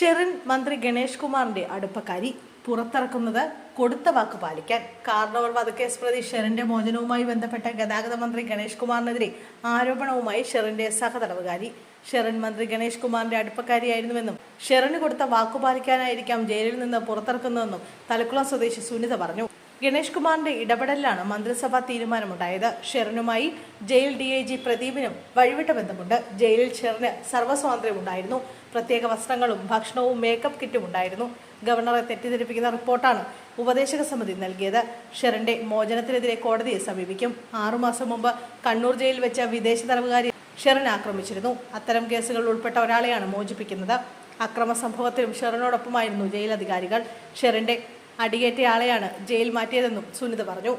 ഷെറിൻ മന്ത്രി ഗണേഷ് കുമാറിന്റെ അടുപ്പക്കാരി പുറത്തിറക്കുന്നത് കൊടുത്ത വാക്ക് പാലിക്കാൻ. കാർണവൽ വധക്കേസ് പ്രതി ഷെറിന്റെ മോചനവുമായി ബന്ധപ്പെട്ട ഗതാഗത മന്ത്രി ഗണേഷ് കുമാറിനെതിരെ ആരോപണവുമായി ഷെറിന്റെ സഹതടവുകാരി. ഷെറിൻ മന്ത്രി ഗണേഷ് കുമാറിന്റെ അടുപ്പക്കാരിയായിരുന്നുവെന്നും ഷെറിന് കൊടുത്ത വാക്കുപാലിക്കാനായിരിക്കാം ജയിലിൽ നിന്ന് പുറത്തിറക്കുന്നതെന്നും തലക്കുളം സ്വദേശി സുനിത പറഞ്ഞു. ഗണേഷ് കുമാറിന്റെ ഇടപെടലിലാണ് മന്ത്രിസഭാ തീരുമാനമുണ്ടായത്. ഷെറിനുമായി ജയിൽ ഡി ഐ ജി പ്രദീപിനും വഴിവിട്ട ബന്ധമുണ്ട്. ജയിലിൽ ഷെറിന് സർവസ്വാതന്ത്ര്യം ഉണ്ടായിരുന്നു. പ്രത്യേക വസ്ത്രങ്ങളും ഭക്ഷണവും മേക്കപ്പ് കിറ്റും ഉണ്ടായിരുന്നു. ഗവർണറെ തെറ്റിദ്ധരിപ്പിക്കുന്ന റിപ്പോർട്ടാണ് ഉപദേശക സമിതി നൽകിയത്. ഷെറിന്റെ മോചനത്തിനെതിരെ കോടതിയെ സമീപിക്കും. ആറുമാസം മുമ്പ് കണ്ണൂർ ജയിലിൽ വെച്ച വിദേശ തടവുകാരി ഷെറിൻ ആക്രമിച്ചിരുന്നു. അത്തരം കേസുകൾ ഉൾപ്പെട്ട ഒരാളെയാണ് മോചിപ്പിക്കുന്നത്. അക്രമ സംഭവത്തിലും ഷെറിനോടൊപ്പമായിരുന്നു ജയിൽ അധികാരികൾ ഷെറിന്റെ അടിയേറ്റയാളെയാണ് ജയിൽ മാറ്റിയതെന്നും സുനിത പറഞ്ഞു.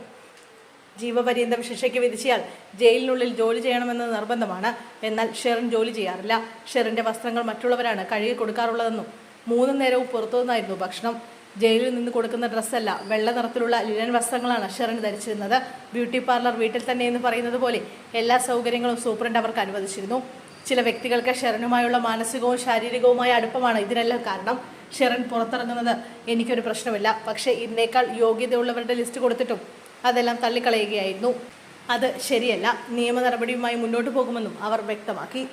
ജീവപര്യന്തം ശിക്ഷയ്ക്ക് വിധിച്ചാൽ ജയിലിനുള്ളിൽ ജോലി ചെയ്യണമെന്നത് നിർബന്ധമാണ്. എന്നാൽ ഷെറിൻ ജോലി ചെയ്യാറില്ല. ഷെറിന്റെ വസ്ത്രങ്ങൾ മറ്റുള്ളവരാണ് കഴുകി കൊടുക്കാറുള്ളതെന്നും മൂന്ന് നേരവും പുറത്തുനിന്നായിരുന്നു ഭക്ഷണം. ജയിലിൽ നിന്ന് കൊടുക്കുന്ന ഡ്രസ്സല്ല വെള്ള നിറത്തിലുള്ള ലിനൻ വസ്ത്രങ്ങളാണ് ഷെറിൻ ധരിച്ചിരുന്നത്. ബ്യൂട്ടി പാർലർ വീട്ടിൽ തന്നെ എന്ന് പറയുന്നത് പോലെ എല്ലാ സൗകര്യങ്ങളും സൂപ്രണ്ട് അവർക്ക് അനുവദിച്ചിരുന്നു. ചില വ്യക്തികൾക്ക് ഷെറിനുമായുള്ള മാനസികവും ശാരീരികവുമായ അടുപ്പമാണ് ഇതിനെല്ലാം കാരണം. ഷെറിൻ പുറത്തിറങ്ങുന്നത് എനിക്കൊരു പ്രശ്നമില്ല. പക്ഷേ ഇതിനേക്കാൾ യോഗ്യതയുള്ളവരുടെ ലിസ്റ്റ് കൊടുത്തിട്ടും അതെല്ലാം തള്ളിക്കളയുകയായിരുന്നു. അത് ശരിയല്ല. നിയമ നടപടിയുമായി മുന്നോട്ട് പോകുമെന്നും അവർ വ്യക്തമാക്കി.